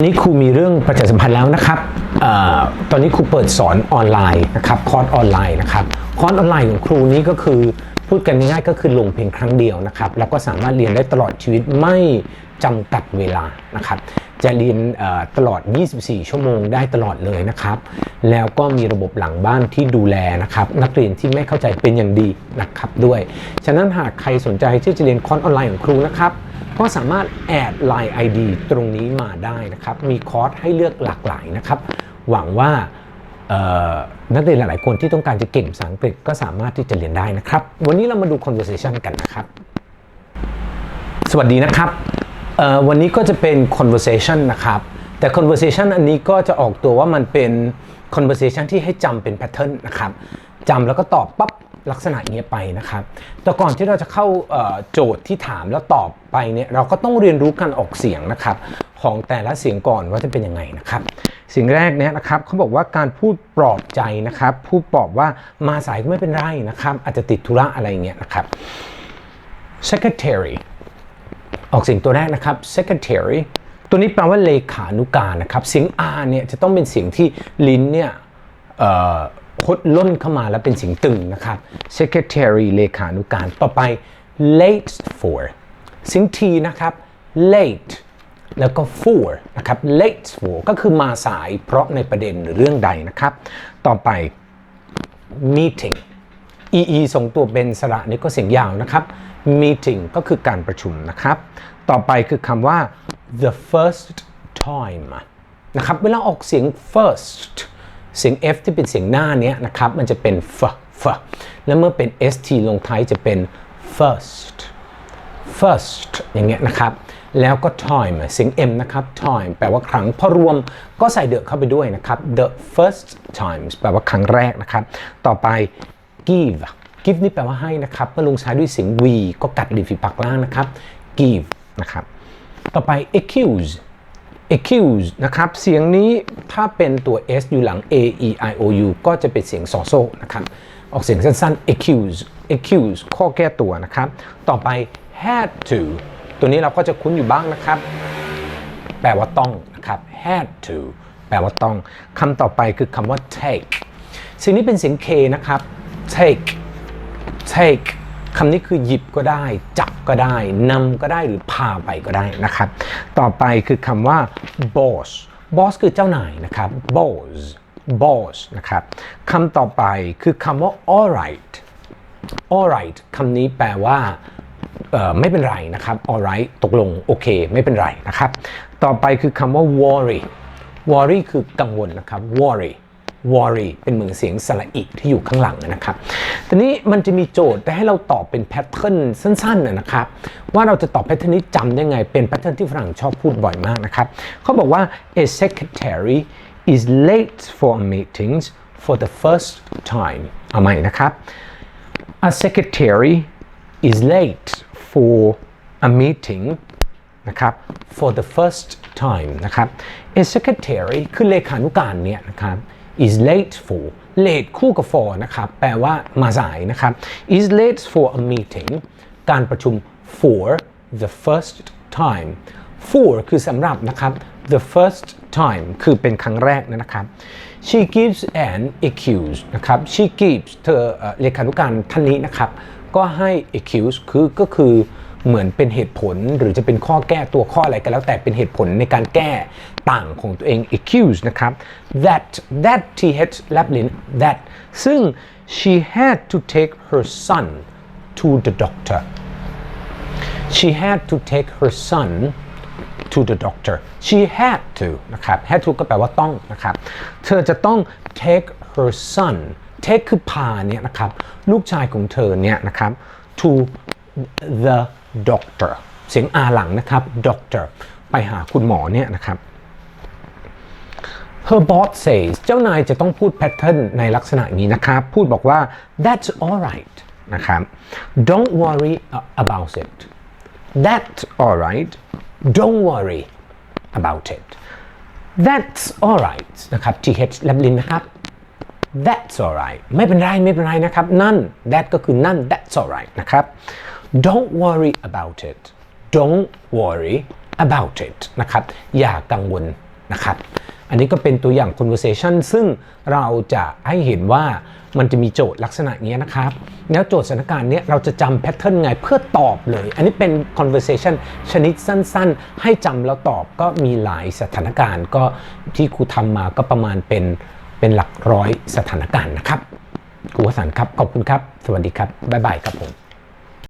นี่ครูมีเรื่องประชาสัมพันธ์แล้วนะครับอตอนนี้ครูเปิดสอนออนไลน์นะครับคอร์สออนไลน์นะครับคอร์สออนไลน์ของครูนี้ก็คือพูดกันง่ายๆก็คือลงเพียงครั้งเดียวนะครับแล้วก็สามารถเรียนได้ตลอดชีวิตไม่จำกัดเวลานะครับจะเรียนตลอด 24 ชั่วโมงได้ตลอดเลยนะครับแล้วก็มีระบบหลังบ้านที่ดูแลนะครับนักเรียนที่ไม่เข้าใจเป็นอย่างดีนะครับด้วย ฉะนั้นหากใครสนใจที่จะเรียนคอร์สออนไลน์ของครูนะครับ ก็สามารถแอด Line ID ตรงนี้มาได้นะครับ มีคอร์สให้เลือกหลากหลายนะครับ หวังว่านักเรียนหลาย ๆ คนที่ต้องการจะเก่งภาษาอังกฤษก็สามารถที่จะเรียนได้นะครับ วันนี้เรามาดู conversation กันนะครับ สวัสดีนะครับวันนี้ก็จะเป็น conversation นะครับ แต่ conversation อันนี้ก็จะออกตัวว่ามันเป็น conversation ที่ให้จำเป็น pattern นะครับจำแล้วก็ตอบปั๊บ ลักษณะเงี้ยไปนะครับ แต่ก่อนที่เราจะเข้าโจทย์ที่ถามแล้วตอบไปเนี่ยเราก็ต้องเรียนรู้การออกเสียงนะครับ ของแต่ละเสียงก่อนว่าจะเป็นยังไงนะครับ สิ่งแรกเนี่ยนะครับเขาบอกว่าการพูดปลอบใจนะครับ พูดปลอบว่ามาสายก็ไม่เป็นไรนะครับ อาจจะติดธุระอะไรเงี้ยนะครับ secretary ออกเสียงตัวแรกนะครับ secretary ตัวนี้แปลว่าเลขานุการนะครับ เสียง R เนี่ยจะต้องเป็นเสียงที่ลิ้นเนี่ย คดล่นเข้ามาแล้วเป็นสียงตึงนะครับ secretary เลขานุการ ต่อไป late for สียง T นะครับ late แล้วก็ for นะครับ late for ก็คือมาสายเพราะในประเด็นหรือเรื่องใดนะครับ ต่อไป meeting ee ส่งตัวเป็นสระนี่ก็เสียงยาวนะครับ meeting ก็คือการประชุมนะครับ ต่อไปคือคำว่า the first time นะครับ เวลาออกเสียง first เสียง f ที่เป็นเสียงหน้าเนี้ยนะครับมันจะเป็น f f แล้วเมื่อเป็น st ลงท้ายจะเป็น first first อย่างเงี้ยนะครับ แล้วก็ time เสียง m นะครับ time แปลว่าครั้งพอรวมก็ใส่เดอะเข้าไปด้วยนะครับ the first times แปลว่าครั้งแรกนะครับ ต่อไป give give นี่แปลว่าให้นะครับเมื่อลงท้ายด้วยเสียง v ก็กัดริมฝีปากล่างนะครับ give นะครับ ต่อไป accuse accuse นะครับ เสียงนี้ถ้าเป็นตัว s อยู่หลัง a e i o u ก็จะเป็นเสียงสอโซ่นะครับ ออกเสียงสั้นๆ accuse accuse ข้อแก้ตัวนะครับ ต่อไป had to ตัวนี้เราก็จะคุ้นอยู่บ้างนะครับ แปลว่าต้องนะครับ had to แปลว่าต้องคำต่อไปคือคำว่า take สิ่งนี้เป็นเสียง k นะครับ take take คำนี้คือหยิบก็ได้ จับก็ได้นำก็ได้หรือพาไปก็ได้นะครับ ต่อไปคือคำว่า boss boss คือเจ้านายนะครับ boss boss นะครับคำต่อไปคือคำว่า alright alright คำนี้แปลว่าไม่เป็นไรนะครับ alright ตกลงโอเค ไม่เป็นไรนะครับ ต่อไปคือคำว่า worry worry คือกังวลนะครับ worry worry เป็นเหมือนเสียงสระอีที่อยู่ข้างหลังนะครับทีนี้มันจะมีโจทย์ให้เราตอบเป็นแพทเทิร์นสั้นๆนะครับ ว่าเราจะตอบแพทเทิร์นนี้จำได้ไง เป็นแพทเทิร์นที่ฝรั่งชอบพูดบ่อยมากนะครับเขาบอกว่า a secretary is late for meetings for the first time เอาใหม่นะครับ a secretary is late for a meeting นะครับ for the first time นะครับ a secretary คือเลขานุการเนี่ยนะครับ is late for late คู่กับ for นะครับแปลว่ามาสายนะครับ is late for a meeting การประชุม for the first time for คือสำหรับนะครับ the first time คือเป็นครั้งแรกนะครับ she gives an excuse นะครับ she gives เธอเลขานุการท่านนี้นะครับ ก็ให้ excuse คือก็คือ เหมือนเป็นเหตุผลหรือจะเป็นข้อแก้ตัวข้ออะไรก็แล้วแต่เป็นเหตุผลในการแก้ต่างของตัวเอง excuse นะครับ that that th แลบลิ้น that ซึ่ง she had to take her son to the doctor she had to take her son to the doctor she had to นะครับ had to ก็แปลว่าต้องนะครับ เธอจะต้อง take her son take คือพาเนี่ยนะครับ ลูกชายของเธอเนี่ยนะครับ to the doctor เสียง R หลังนะครับ doctor ไปหาคุณหมอเนี่ยนะครับ her boss says เจ้านายจะต้องพูดแพทเทิร์นในลักษณะนี้นะครับ พูดบอกว่า that's alright นะครับ don't worry about it that's alright don't worry about it that's alright นะครับ th แลบลิ้นนะครับ that's alright ไม่เป็นไร ไม่เป็นไรนะครับ นั่น that ก็คือนั่น that's alright นะครับ don't worry about it don't worry about it นะครับ อย่ากังวลนะครับ อันนี้ก็เป็นตัวอย่าง conversation ซึ่งเราจะให้เห็นว่ามันจะมีโจทย์ลักษณะนี้นะครับ แล้วโจทย์สถานการณ์เนี้ยเราจะจำแพทเทิร์นไงเพื่อตอบเลย อันนี้เป็น conversation ชนิดสั้นๆ ให้จำแล้วตอบก็มีหลายสถานการณ์ ก็ที่ครูทำมาก็ประมาณเป็นเป็นหลักร้อยสถานการณ์นะครับครูวสันครับ ขอบคุณครับ สวัสดีครับ บ๊ายบายครับผม